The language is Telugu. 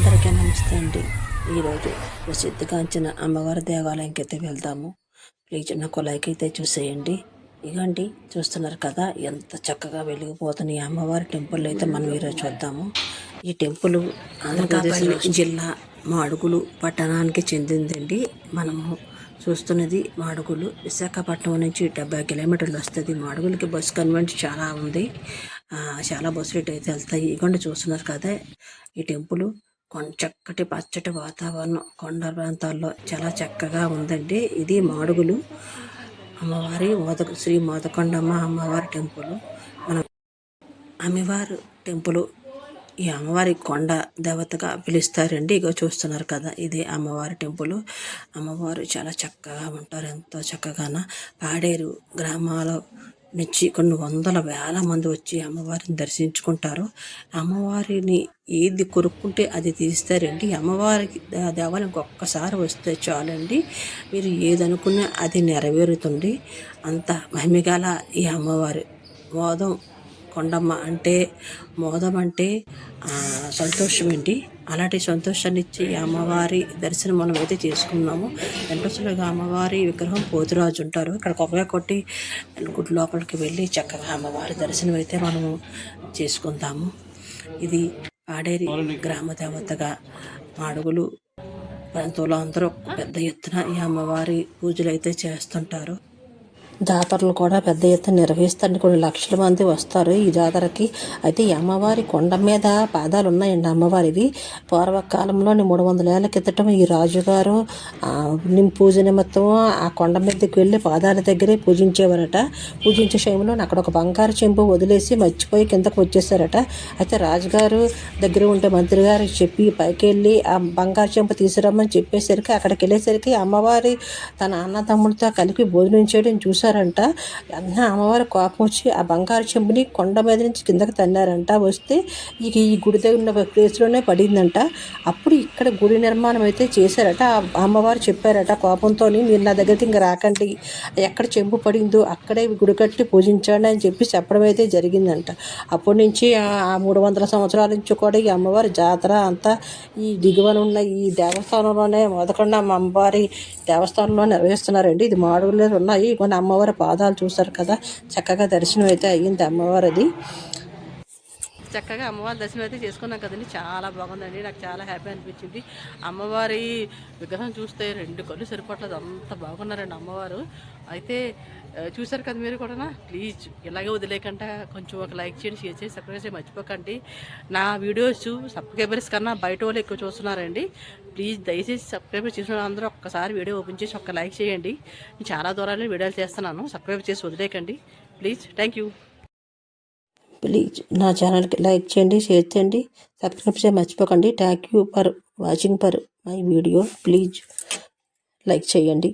అందరికీ నమస్తే అండి. ఈరోజు ప్రసిద్ధిగాంచిన అమ్మవారి దేవాలయంకి అయితే వెళ్దాము. ప్లీజ్ నాకు లైక్ అయితే చూసేయండి. ఇగండి చూస్తున్నారు కదా ఎంత చక్కగా వెలిగిపోతున్న ఈ అమ్మవారి టెంపుల్ అయితే మనం ఈరోజు చూద్దాము. ఈ టెంపుల్ ఆంధ్రప్రదేశ్ జిల్లా మాడుగులు పట్టణానికి చెందిందండి. మనము చూస్తున్నది మాడుగులు. విశాఖపట్నం నుంచి డెబ్బై కిలోమీటర్లు వస్తుంది. మాడుగులకి బస్సు కన్వెంట్ చాలా ఉంది. చాలా బస్సులు ఇటు అయితే వెళ్తాయి. ఇగోండి చూస్తున్నారు కదా ఈ టెంపుల్. కొంచక్కటి పచ్చటి వాతావరణం కొండ ప్రాంతాల్లో చాలా చక్కగా ఉందండి. ఇది మాడుగులు. అమ్మవారి మోదక శ్రీ మోదకొండమ్మ అమ్మవారి టెంపుల్. మన అమ్మవారు టెంపుల్ ఈ అమ్మవారి కొండ దేవతగా పిలుస్తారండి. ఇగో చూస్తున్నారు కదా ఇది అమ్మవారి టెంపుల్. అమ్మవారు చాలా చక్కగా ఉంటారు ఎంతో చక్కగాన పాడేరు గ్రామాల నుంచి కొన్ని వందల వేల మంది వచ్చి అమ్మవారిని దర్శించుకుంటారు. అమ్మవారిని ఏది కొనుక్కుంటే అది తీస్తారండి అమ్మవారికి దేవాలయం దేవాలయంకి ఒక్కసారి వస్తే చాలండి. మీరు ఏదనుకున్నా అది నెరవేరుతుంది. అంత మహిమగల ఈ అమ్మవారి మోదం కొండమ్మ అంటే మోదం అంటే సంతోషం అండి అలాంటి సంతోషాన్ని ఇచ్చి అమ్మవారి దర్శనం మనం అయితే చేసుకున్నాము. వెంకటేశ్వరుగా అమ్మవారి విగ్రహం పోతురాజు ఉంటారు. ఇక్కడ కొబ్బరి కొట్టి గుడి లోపలికి వెళ్ళి చక్కగా అమ్మవారి దర్శనం అయితే మనము చేసుకుందాము. ఇది పాడేరి గ్రామ దేవతగా మాడుగులు ప్రాంతంలో అందరూ పెద్ద ఎత్తున ఈ అమ్మవారి పూజలు అయితే చేస్తుంటారు. జాతరలు కూడా పెద్ద ఎత్తున నిర్వహిస్తారు కొన్ని లక్షల మంది వస్తారు ఈ జాతరకి. అయితే ఈ అమ్మవారి కొండ మీద పాదాలు ఉన్నాయండి అమ్మవారివి. పూర్వకాలంలోని మూడు వందల ఏళ్ళ కిందటం ఈ రాజుగారు పూజ నిమిత్తం ఆ కొండ మీదకి వెళ్ళి పాదాల దగ్గరే పూజించేవారట. పూజించే సమయంలో అక్కడ ఒక బంగారు చెంపు వదిలేసి మర్చిపోయి కిందకు వచ్చేసారట. అయితే రాజుగారు దగ్గర ఉంటే మంత్రి గారికి చెప్పి పైకి వెళ్ళి ఆ బంగారు చెంపు తీసుకురమ్మని చెప్పేసరికి అక్కడికి వెళ్ళేసరికి అమ్మవారి తన అన్నదమ్ములతో కలిపి భోజనం చేయడం చూశారంట అన్న అమ్మవారి కోపం వచ్చి ఆ బంగారు చెంబుని కొండ మీద నుంచి కిందకి తన్నారంట. వస్తే ఇక ఈ గుడి దగ్గర ఉన్న ప్లేస్లోనే పడిందంట. అప్పుడు ఇక్కడ గుడి నిర్మాణం అయితే చేశారట. ఆ అమ్మవారు చెప్పారట కోపంతో మీరు నా దగ్గరికి ఇంకా రాకండి. ఎక్కడ చెంబు పడిందో అక్కడే గుడి కట్టి పూజించండి అని చెప్పి చెప్పడం అయితే జరిగిందంట. అప్పటి నుంచి ఆ- మూడు వందల సంవత్సరాల నుంచి కూడా ఈ అమ్మవారి జాతర అంతా ఈ దిగువన ఉన్న ఈ దేవస్థానంలోనే మొదకుండా అమ్మవారి దేవస్థానంలో నిర్వహిస్తున్నారండి. ఇది మాడుగులో ఉన్నాయి. మన అమ్మవారి పాదాలు చూస్తారు కదా. చక్కగా దర్శనం అయితే అయ్యింది అమ్మవారిది. చక్కగా అమ్మవారి దర్శనం అయితే చేసుకున్నాం కదండి. చాలా బాగుందండి. నాకు చాలా హ్యాపీ అనిపించింది. అమ్మవారి విగ్రహం చూస్తే రెండు కళ్ళు సరిపట్లేదు. అంత బాగున్నారండి అమ్మవారు. అయితే చూసారు కదా మీరు కూడా ప్లీజ్ ఇలాగే వదిలేకుండా కొంచెం ఒక లైక్ చేయండి షేర్ చేసి సబ్స్క్రైబ్ చేసి మర్చిపోకండి. నా వీడియోస్ సబ్స్క్రైబర్స్ కన్నా బయట వాళ్ళు ఎక్కువ చూస్తున్నారండి. ప్లీజ్ దయచేసి సబ్స్క్రైబ్ చేసిన అందరూ ఒక్కసారి వీడియో ఓపెన్ చేసి ఒక్క లైక్ చేయండి. నేను చాలా దూరాలు వీడియోలు చేస్తున్నాను. సబ్స్క్రైబ్ చేసి వదిలేకండి ప్లీజ్. Thank you. ప్లీజ్ నా ఛానల్కి లైక్ చేయండి షేర్ చేయండి సబ్స్క్రైబ్ చేయ మర్చిపోకండి. Thank you for watching for my video please like చేయండి.